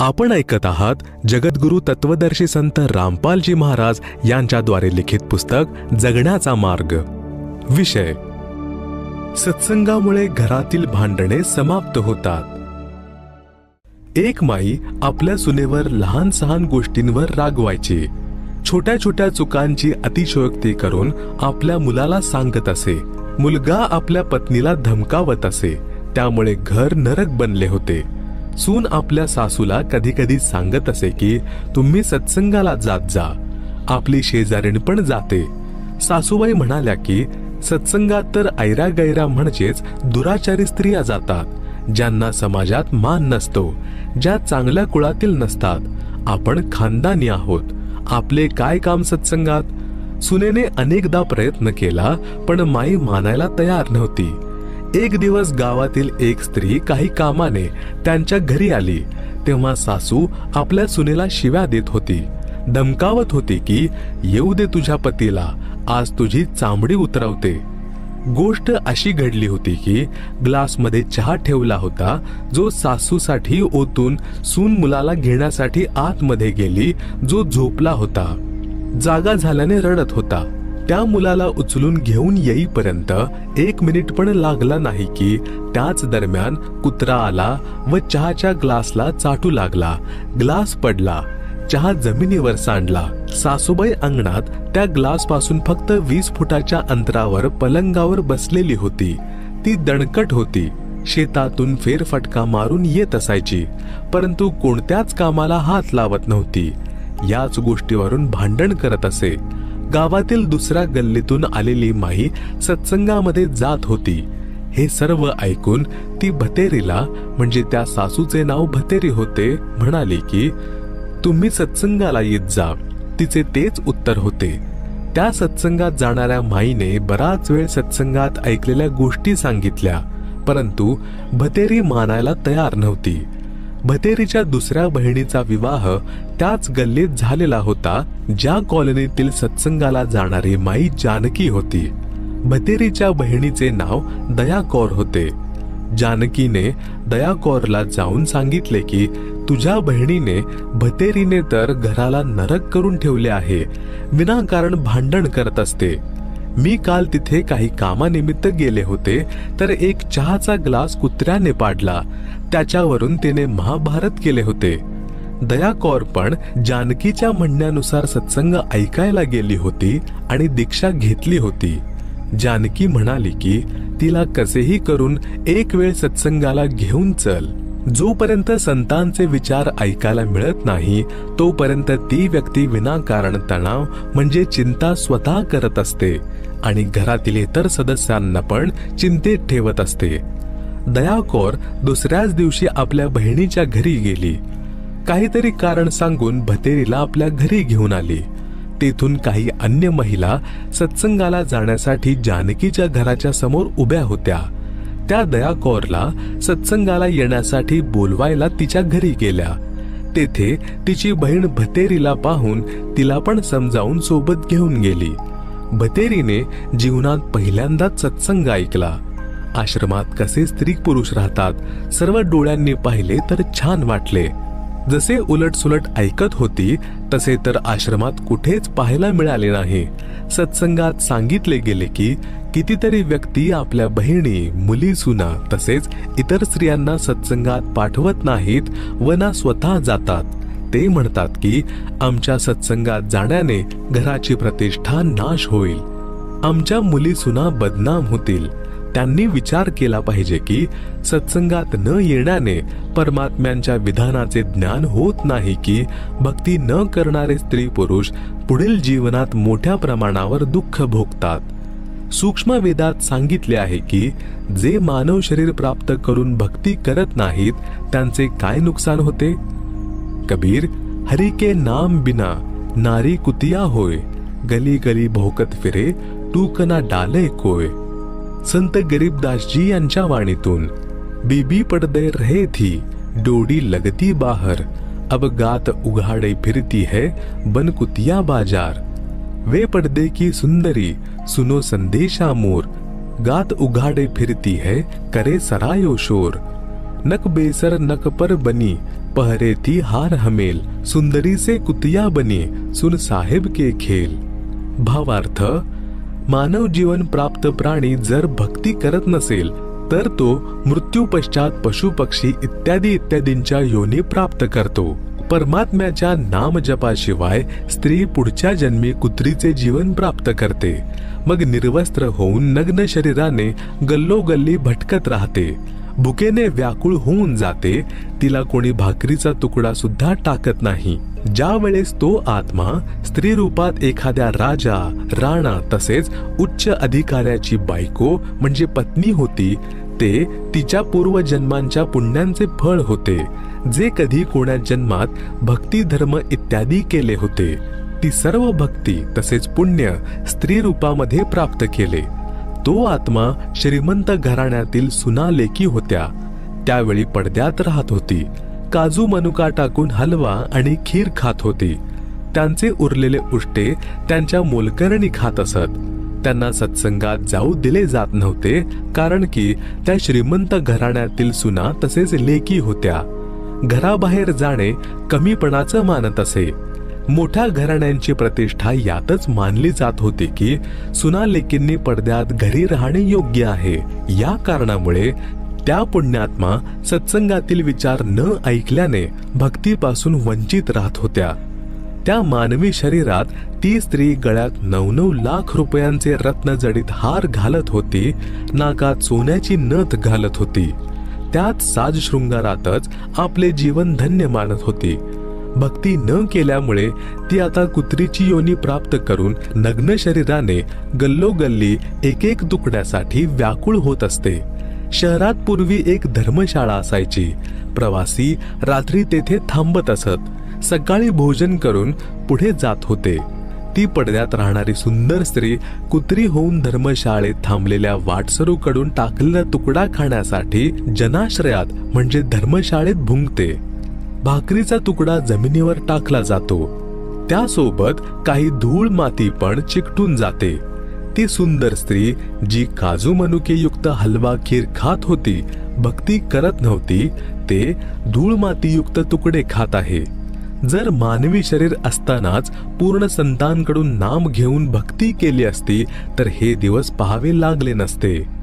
आपण ऐकत आहात जगद्गुरु तत्वदर्शी संत रामपालजी महाराज यांच्याद्वारे लिखित पुस्तक जगण्याचा मार्ग. विषय. सत्संगामुळे घरातील भांडणे समाप्त होतात. एक माई आपल्या सुनेवर लहान सहान गोष्टींवर रागवायची. छोट्या छोट्या चुकांची अतिशयोक्ती करून आपल्या मुलाला सांगत असे. मुलगा आपल्या पत्नीला धमकावत असे. त्यामुळे घर नरक बनले होते. सून आपल्या सासूला कधी कधी सांगत असे की तुम्ही सत्संगाला जात जा. आपली शेजारीण पण जाते. सासूबाई म्हणाल्या की सत्संगात तर ऐरा गैरा म्हणजेच दुराचारी स्त्रिया जातात ज्यांना समाजात मान नसतो ज्या चांगल्या कुळातील नसतात. आपण खानदानी आहोत. आपले काय काम सत्संगात? सुनेने अनेकदा प्रयत्न केला पण माई मानायला तयार नव्हती. एक दिवस गावातील एक स्त्री काही कामाने त्यांच्या घरी आली. तेव्हा सासू आपल्या सुनेला शिव्या देत होती. धमकावत होती की येऊ दे तुझ्या पतीला आज तुझी चांबडी उतरवते. गोष्ट अशी घडली होती की ग्लासमध्ये चहा ठेवला होता जो सासूसाठी ओतून सून मुलाला घेण्यासाठी आतमध्ये गेली जो झोपला होता. जागा झाल्याने रडत होता. त्या मुलाला उचलून घेऊन येईपर्यंत एक मिनिट पण लागला नाही की त्याच दरम्यान कुत्रा आला व चहाच्या ग्लासला चाटू लागला. ग्लास पडला. चहा जमिनीवर सांडला. सासूबाई अंगणात त्या ग्लासपासून फक्त वीस फुटाच्या अंतरावर पलंगावर बसलेली होती. ती दणकट होती. शेतातून फेरफटका मारून येत असायची परंतु कोणत्याच कामाला हात लावत नव्हती. याच गोष्टीवरून भांडण करत असे. गावातील दुसऱ्या गल्लीतून आलेली माई सत्संगामध्ये जात होती. हे सर्व ऐकून ती भतेरीला म्हणजे त्या सासूचे नाव भतेरी होते म्हणाली की तुम्ही सत्संगाला येत जा. तिचे तेच उत्तर होते. त्या सत्संगात जाणाऱ्या माईने बराच वेळ सत्संगात ऐकलेल्या गोष्टी सांगितल्या परंतु भतेरी मानायला तयार नव्हती. भतेरीच्या दुसऱ्या बहिणीचा विवाह त्याच गल्लीत झालेला होता ज्या कॉलनीतील सत्संगाला जाणारी माई जानकी होती. भतेरीच्या बहिणीचे नाव दया कौर होते. जानकीने दया कौरला जाऊन सांगितले की तुझ्या बहिणीने भतेरीने तर घराला नरक करून ठेवले आहे. विनाकारण भांडण करत असते. मी काल तिथे काही कामानिमित्त गेले होते तर एक चहाचा ग्लास कुत्र्याने पाडला. त्याच्यावरून तिने महाभारत केले होते. दया कौर पण जानकीच्या म्हणण्यानुसार सत्संग ऐकायला गेली होती आणि दीक्षा घेतली होती. जानकी म्हणाली की तिला कसेही करून एक वेळ सत्संगाला घेऊन चल. जोपर्यंत संतांचे विचार ऐकायला मिळत नाही तोपर्यंत ती व्यक्ती विनाकारण तणाव म्हणजे चिंता स्वतः करत असते आणि घरातील इतर सदस्यांना पण चिंतेत ठेवत असते. दया कौर दुसऱ्याच दिवशी आपल्या बहिणीच्या घरी गेली. काहीतरी कारण सांगून भतेरीला आपल्या घरी घेऊन आली. तेथून काही अन्य महिला सत्संगाला जाण्यासाठी जानकीच्या घराच्या समोर उभ्या होत्या. त्या दया कौरला सत्संगाला येण्यासाठी बोलवायला तिच्या घरी गेल्या. तेथे तिची बहीण भतेरीला पाहून तिला पण समजावून सोबत घेऊन गेली. भतेरीने जीवनात पहिल्यांदाच सत्संग ऐकला. आश्रमात कसे स्त्री पुरुष राहतात सर्व डोळ्यांनी पाहिले तर छान वाटले. जसे उलट सुलट ऐकत होती तसे तर आश्रमात कुठेच पाहायला मिळाले नाही. सत्संगात सांगितले गेले की कितीतरी व्यक्ती आपल्या बहिणी मुली सुना तसेच इतर स्त्रियांना सत्संगात पाठवत नाहीत व ना स्वतः जातात. ते म्हणतात की आमच्या सत्संगात जाण्याने घराची प्रतिष्ठा नाश होईल. आमच्या मुली सुना बदनाम होतील. त्यांनी विचार केला पाहिजे की सत्संगात न येण्याने परमात्म्यांच्या विधानाचे ज्ञान होत नाही की भक्ती न करणारे स्त्री पुरुष पुढील जीवनात मोठ्या प्रमाणावर दुःख भोगतात. सूक्ष्म वेदात सांगितले आहे की जे मानव शरीर प्राप्त करून भक्ती करत नाहीत त्यांचे काय नुकसान होते? कबीर हरी के नाम बिना नारी कुतिया होय गली गली भोकत फिरे टूकना डाले कोय. संत गरीबदास जी यांच्या वाणीतून. बीबी पडदे रहे थी, डोडी लगती बाहर. अब गात उघाड़े फिरती है बन कुतिया बाज़ार. वे पर्दे की सुंदरी, सुनो संदेशा मोर. गात उघाड़े फिरती है, करे सरायो शोर. नक बेसर नक पर बनी, पहरे थी हार हमेल. सुंदरी से कुतिया बनी, सुन साहेब के खेल. भावार्थ मानव जीवन प्राप्त प्राणी जर भक्ती करत नसेल तर तो मृत्यू पश्चात पशु पक्षी इत्यादी इत्यादींच्या योनी प्राप्त करतो. परमात्म्याच्या नामजपाशिवाय स्त्री पुढच्या जन्मी कुत्रीचे जीवन प्राप्त करते. मग निर्वस्त्र होऊन नग्न शरीराने गल्लोगल्ली भटकत राहते. भुकेने व्याकुळ होऊन जाते तिला कोणी भाकरीचा तुकडा सुद्धा टाकत नाही. ज्या वेळेस तो आत्मा स्त्री रूपात एखाद्या राजा राणा तसेच उच्च अधिकाऱ्याची बायको म्हणजे पत्नी होती ते तिच्या पूर्वजन्मांच्या पुण्यांचे फळ होते. जे कधी कोणा जन्मात भक्ती धर्म इत्यादी केले होते ती सर्व भक्ती तसेच पुण्य स्त्री रूपामध्ये प्राप्त केले. तो आत्मा श्रीमंत घराण्यातील सुनालेकी होत्या. त्यावेळी पडद्यात राहत होती. काजू मनुका टाकून हलवा आणि खीर खात होती. त्यांचे उरलेले उष्टे त्यांच्या मोलकरणी खात असत. त्यांना सत्संगात जाऊ दिले जात नव्हते कारण की त्या श्रीमंत घराण्यातील सुना तसेच लेकी होत्या. घराबाहेर जाणे कमीपणाचं मानत असे. मोठ्या घराण्यांची प्रतिष्ठा यातच मानली जात होती की सुनालेकींनी पडद्यात घरी राहणे योग्य आहे. या कारणामुळे त्या पुण्यात्मा सत्संगातील विचार न ऐकल्याने भक्तीपासून वंचित राहत होत्या. त्या मानवी शरीरात ती स्त्री गळ्यात नऊ नऊ लाख रुपयांचे रत्न जडीत हार घालत होती नाकात सोन्याची नथ घालत होती. त्यात साज शृंगारातच आपले जीवन धन्य मानत होती. भक्ती न केल्यामुळे ती आता कुत्रीची योनी प्राप्त करून नग्न शरीराने गल्लोगल्ली एक एक तुकड्यासाठी व्याकुळ होत असते. शहरात पूर्वी एक धर्मशाळा असायची. प्रवासी रात्री तेथे थांबत असत. सकाळी भोजन करून पुढे जात होते. ती पडद्यात राहणारी सुंदर स्त्री कुत्री होऊन धर्मशाळेत थांबलेल्या वाटसरूकडून टाकलेला तुकडा खाण्यासाठी जनाश्रयात म्हणजे धर्मशाळेत भुंकते भाकरीचा तुकडा जमिनीवर टाकला जातो. त्यासोबत काही धूळ माती पण चिकटून जाते. ती सुंदर स्त्री जी काजू मनुके युक्त हलवा खीर खात होती भक्ती करत नव्हती ते धूळ मातीयुक्त तुकडे खात आहे. जर मानवी शरीर असतानाच पूर्ण संतांकडून नाम घेऊन भक्ती केली असती तर हे दिवस पाहावे लागले नसते.